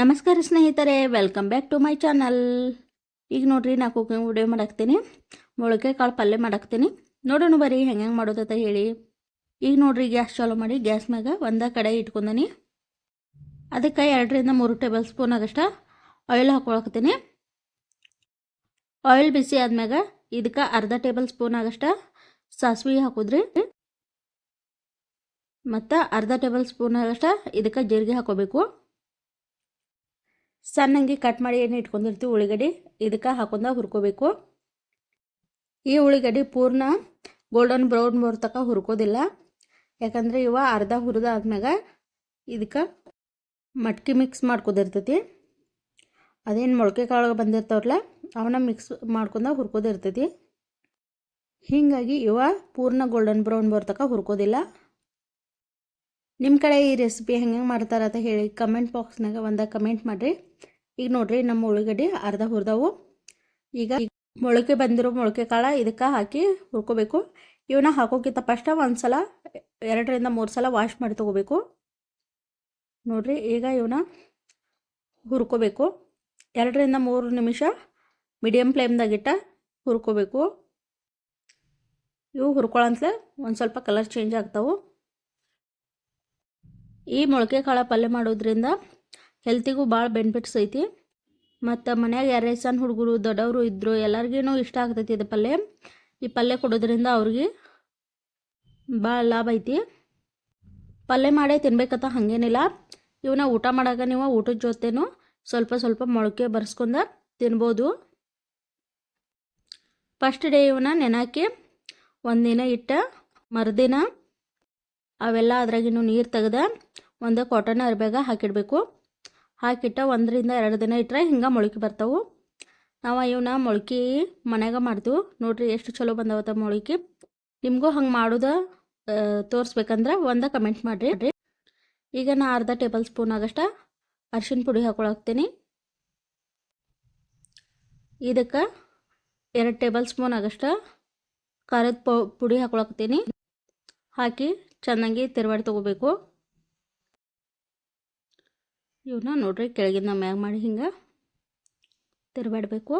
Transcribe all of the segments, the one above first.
ನಮಸ್ಕಾರ ಸ್ನೇಹಿತರೆ welcome back to my channel ಈಗ ನೋಡ್ರಿ, ನಾ ಕುಕಿಂಗ್ ವಿಡಿಯೋ ಮಾಡಾಕ್ತೀನಿ. ಮೊಳಕೆ ಕಾಳು ಪಲ್ಯ ಮಾಡಾಕ್ತೀನಿ. ನೋಡೋಣ ಬರ್ರಿ ಹೆಂಗೆ ಹೆಂಗೆ ಮಾಡೋದಂತ ಹೇಳಿ. ಈಗ ನೋಡ್ರಿ, ಗ್ಯಾಸ್ ಚಾಲೂ ಮಾಡಿ, ಗ್ಯಾಸ್ ಮ್ಯಾಗ ಒಂದ ಕಡೆ ಇಟ್ಕೊಂಡನಿ. ಅದಕ್ಕೆ ಎರಡರಿಂದ ಮೂರು ಟೇಬಲ್ ಸ್ಪೂನ್ ಆಗಷ್ಟ ಆಯಿಲ್ ಹಾಕೊಳಕತ್ತೀನಿ. ಆಯಿಲ್ ಬಿಸಿ ಆದ್ಮ್ಯಾಗ ಇದಕ್ಕೆ ಅರ್ಧ ಟೇಬಲ್ ಸ್ಪೂನ್ ಆಗಷ್ಟ ಸಾಸಿವೆ ಹಾಕೋದ್ರಿ. ಮತ್ತು ಅರ್ಧ ಟೇಬಲ್ ಸ್ಪೂನ್ ಆಗಷ್ಟ ಇದಕ್ಕೆ ಜೀರಿಗೆ ಹಾಕೋಬೇಕು. ಸಣ್ಣಂಗೆ ಕಟ್ ಮಾಡಿ ಏನು ಇಟ್ಕೊಂಡಿರ್ತೀವಿ ಉಳ್ಳಿಗಡ್ಡೆ ಇದಕ್ಕೆ ಹಾಕೊಂಡ ಹುರ್ಕೋಬೇಕು. ಈ ಉಳ್ಳಿಗಡ್ಡೆ ಪೂರ್ಣ ಗೋಲ್ಡನ್ ಬ್ರೌನ್ ಬರೋ ತನಕ ಹುರ್ಕೋದಿಲ್ಲ. ಯಾಕಂದರೆ ಇವ ಅರ್ಧ ಹುರಿದ ಆದ್ಮ್ಯಾಗ ಇದಕ್ಕೆ ಮಟ್ಕಿ ಮಿಕ್ಸ್ ಮಾಡ್ಕೋದಿರ್ತೈತಿ. ಅದೇನು ಮೊಳಕೆ ಕಾಳು ಬಂದಿರ್ತಾವಲ್ಲ ಅವನ್ನ ಮಿಕ್ಸ್ ಮಾಡ್ಕೊಂಡ ಹುರ್ಕೋದಿರ್ತೈತಿ. ಹೀಗಾಗಿ ಇವ ಪೂರ್ಣ ಗೋಲ್ಡನ್ ಬ್ರೌನ್ ಬರೋ ತನಕ ಹುರ್ಕೋದಿಲ್ಲ. ನಿಮ್ಮ ಕಡೆ ಈ ರೆಸಿಪಿ ಹೆಂಗೆ ಮಾಡ್ತಾರೆ ಅಂತ ಹೇಳಿ ಕಮೆಂಟ್ ಬಾಕ್ಸ್ನಾಗ ಒಂದು ಕಮೆಂಟ್ ಮಾಡಿರಿ. ಈಗ ನೋಡ್ರಿ ನಮ್ಮ ಉಳ್ಳಾಗಡ್ಡಿ ಅರ್ಧ ಹುರಿದವು. ಈಗ ಮೊಳಕೆ ಬಂದಿರೋ ಮೊಳಕೆ ಕಾಳು ಇದಕ್ಕೆ ಹಾಕಿ ಹುರ್ಕೋಬೇಕು. ಇವನ್ನ ಹಾಕೋಕ್ಕಿಂತ ಫಸ್ಟ್ ಒಂದು ಸಲ ಎರಡರಿಂದ ಮೂರು ಸಲ ವಾಶ್ ಮಾಡಿ ತೊಗೋಬೇಕು. ನೋಡಿರಿ ಈಗ ಇವನ್ನ ಹುರ್ಕೋಬೇಕು. ಎರಡರಿಂದ ಮೂರು ನಿಮಿಷ ಮೀಡಿಯಮ್ ಫ್ಲೇಮ್ದಾಗಿಟ್ಟ ಹುರ್ಕೋಬೇಕು. ಇವು ಹುರ್ಕೊಳ್ಳಂತಲೇ ಒಂದು ಸ್ವಲ್ಪ ಕಲರ್ ಚೇಂಜ್ ಆಗ್ತಾವೆ. ಈ ಮೊಳಕೆ ಕಾಳು ಪಲ್ಯ ಮಾಡೋದ್ರಿಂದ ಹೆಲ್ತಿಗೂ ಭಾಳ ಬೆನಿಫಿಟ್ಸ್ ಐತಿ. ಮತ್ತು ಮನ್ಯಾಗ ಯಾರೇ ಸಣ್ಣ ಹುಡುಗರು, ದೊಡ್ಡವರು ಇದ್ದರು ಎಲ್ಲರಿಗೂ ಇಷ್ಟ ಆಗ್ತೈತಿ ಇದು ಪಲ್ಯ. ಈ ಪಲ್ಯ ಕೊಡೋದ್ರಿಂದ ಅವ್ರಿಗೆ ಭಾಳ ಲಾಭ ಐತಿ. ಪಲ್ಯ ಮಾಡೇ ತಿನ್ಬೇಕಂತ ಹಾಗೇನಿಲ್ಲ. ಇವನ್ನ ಊಟ ಮಾಡಾಗ ನೀವು ಊಟದ ಜೊತೆನೂ ಸ್ವಲ್ಪ ಸ್ವಲ್ಪ ಮೊಳಕೆ ಬರ್ಸ್ಕೊಂಡು ತಿನ್ಬೋದು. ಫಸ್ಟ್ ಡೇ ಇವನ್ನ ನೆನಾಕಿ ಒಂದಿನ ಇಟ್ಟ ಮರುದಿನ ಅವೆಲ್ಲ ಅದ್ರಾಗಿನೂ ನೀರು ತೆಗೆದ ಒಂದು ಕಾಟನ್ ಅರ್ಬ್ಯಾಗ ಹಾಕಿಡಬೇಕು. ಹಾಕಿಟ್ಟ ಒಂದರಿಂದ ಎರಡು ದಿನ ಇಟ್ಟರೆ ಹಿಂಗೆ ಮೊಳಕೆ ಬರ್ತಾವೆ. ನಾವು ಇವನ್ನ ಮೊಳಕೆ ಮನೆಯಾಗ ಮಾಡ್ತೀವಿ. ನೋಡಿರಿ ಎಷ್ಟು ಚಲೋ ಬಂದವತ್ತ ಮೊಳಕೆ. ನಿಮಗೂ ಹಂಗೆ ಮಾಡೋದು ತೋರಿಸ್ಬೇಕಂದ್ರೆ ಒಂದು ಕಮೆಂಟ್ ಮಾಡಿರಿ. ಈಗ ನಾ ಅರ್ಧ ಟೇಬಲ್ ಸ್ಪೂನ್ ಆಗಷ್ಟ ಅರ್ಶಿನ ಪುಡಿ ಹಾಕೊಳಕ್ತೀನಿ ಇದಕ್ಕೆ ಎರಡು ಟೇಬಲ್ ಸ್ಪೂನ್ ಆಗಷ್ಟ ಖಾರದ ಪುಡಿ ಹಾಕೊಳಕ್ತೀನಿ ಹಾಕಿ ಚೆನ್ನಾಗಿ ತಿರುವಾಡಿ ತೊಗೋಬೇಕು. ಇವನ್ನ ನೋಡ್ರಿ ಕೆಳಗಿನ ಮ್ಯಾಗ ಮಾಡಿ ಹಿಂಗೆ ತಿರುವಾಡಬೇಕು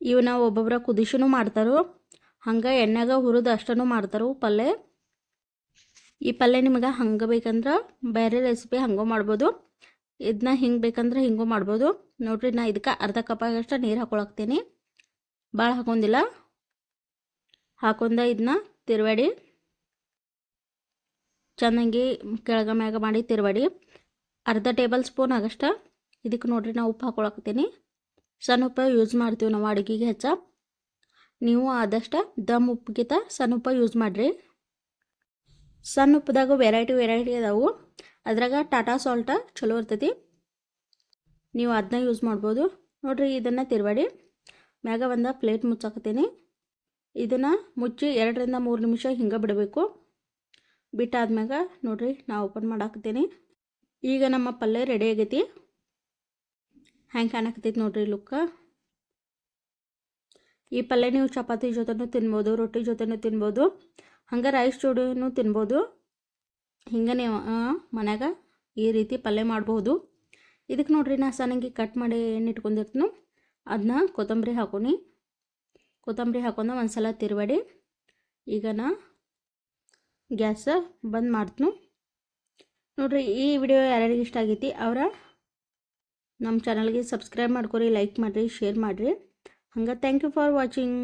ಇವನ್ನ ಒಬ್ಬೊಬ್ಬರ ಕುದಿಸೂ ಮಾಡ್ತಾರೋ. ಹಂಗೆ ಎಣ್ಣೆಗ ಹುರಿದು ಅಷ್ಟೂ ಮಾಡ್ತಾರೆ ಪಲ್ಯ ಈ ಪಲ್ಯ ನಿಮಗೆ ಹಂಗೆ ಬೇಕಂದ್ರೆ ಬೇರೆ ರೆಸಿಪಿ ಹಂಗೂ ಮಾಡ್ಬೋದು. ಇದನ್ನ ಹಿಂಗೆ ಬೇಕಂದ್ರೆ ಹಿಂಗೂ ಮಾಡ್ಬೋದು. ನೋಡ್ರಿ ನಾ ಇದಕ್ಕೆ ಅರ್ಧ ಕಪ್ಪಾಗಷ್ಟು ನೀರು ಹಾಕೊಳಕ್ತೀನಿ. ಭಾಳ ಹಾಕೊಂಡಿಲ್ಲ. ಹಾಕೊಂಡ ಇದನ್ನ ತಿರುವಾಡಿ ಚೆನ್ನಾಗಿ ಕೆಳಗ ಮ್ಯಾಗ ಮಾಡಿ ತಿರುವಾಡಿ ಅರ್ಧ ಟೇಬಲ್ ಸ್ಪೂನ್ ಆಗಷ್ಟ. ಇದಕ್ಕೆ ನೋಡಿರಿ ನಾವು ಉಪ್ಪು ಹಾಕೊಳಕತ್ತೀನಿ. ಸಣ್ಣ ಉಪ್ಪು ಯೂಸ್ ಮಾಡ್ತೀವಿ ನಾವು ಅಡುಗೆಗೆ ಹೆಚ್ಚ. ನೀವು ಆದಷ್ಟು ದಮ್ ಉಪ್ಪಿಗಿಂತ ಸಣ್ಣ ಉಪ್ಪು ಯೂಸ್ ಮಾಡಿರಿ. ಸಣ್ಣ ಉಪ್ಪದಾಗ ವೆರೈಟಿ ವೆರೈಟಿ ಅದಾವು. ಅದ್ರಾಗ ಟಾಟಾ ಸಾಲ್ಟ ಚಲೋ ಇರ್ತೈತಿ. ನೀವು ಅದನ್ನ ಯೂಸ್ ಮಾಡ್ಬೋದು. ನೋಡಿರಿ ಇದನ್ನು ತಿರುವಾಡಿ. ಮ್ಯಾಗ ಒಂದು ಪ್ಲೇಟ್ ಮುಚ್ಚಾಕತ್ತೀನಿ. ಇದನ್ನು ಮುಚ್ಚಿ ಎರಡರಿಂದ ಮೂರು ನಿಮಿಷ ಹಿಂಗೆ ಬಿಡಬೇಕು. ಬಿಟ್ಟಾದ್ಮ್ಯಾಗ ನೋಡಿರಿ ನಾ ಓಪನ್ ಮಾಡಾಕತ್ತೀನಿ. ಈಗ ನಮ್ಮ ಪಲ್ಯ ರೆಡಿ ಆಗೈತಿ. ಹ್ಯಾಂಗೆ ಕಾಣಕತ್ತೈತಿ ನೋಡ್ರಿ ಲುಕ್ಕ ಈ ಪಲ್ಯ ನೀವು ಚಪಾತಿ ಜೊತೆನೂ ತಿನ್ಬೋದು, ರೊಟ್ಟಿ ಜೊತೆನೂ ತಿನ್ಬೋದು, ಹಂಗೆ ರೈಸ್ ಜೋಡಿನೂ ತಿನ್ಬೋದು. ಹಿಂಗೆ ನೀವು ಮನ್ಯಾಗ ಈ ರೀತಿ ಪಲ್ಯ ಮಾಡ್ಬೋದು. ಇದಕ್ಕೆ ನೋಡ್ರಿ ನಾ ಸಣ್ಣಂಗೆ ಕಟ್ ಮಾಡಿ ಏನು ಇಟ್ಕೊಂಡಿರ್ತೀನಿ. ಅದನ್ನ ಕೊತ್ತಂಬರಿ ಹಾಕೋನಿ. ಕೊತ್ತಂಬರಿ ಹಾಕೊಂಡು ಒಂದು ಸಲ ತಿರುವಾಡಿ. ಈಗ ನಾ ಗ್ಯಾಸ ಬಂದ್ ಮಾಡ್ತೀನಿ. ನೋಡಿರಿ, ಈ ವಿಡಿಯೋ ಯಾರ್ಯಾರಿಗೆ ಇಷ್ಟ ಆಗೈತಿ, ಅವರ ನಮ್ಮ ಚಾನಲ್ಗೆ ಸಬ್ಸ್ಕ್ರೈಬ್ ಮಾಡ್ಕೊರಿ ಲೈಕ್ ಮಾಡಿರಿ ಶೇರ್ ಮಾಡಿರಿ. ಹಂಗೆ ಥ್ಯಾಂಕ್ ಯು ಫಾರ್ ವಾಚಿಂಗ್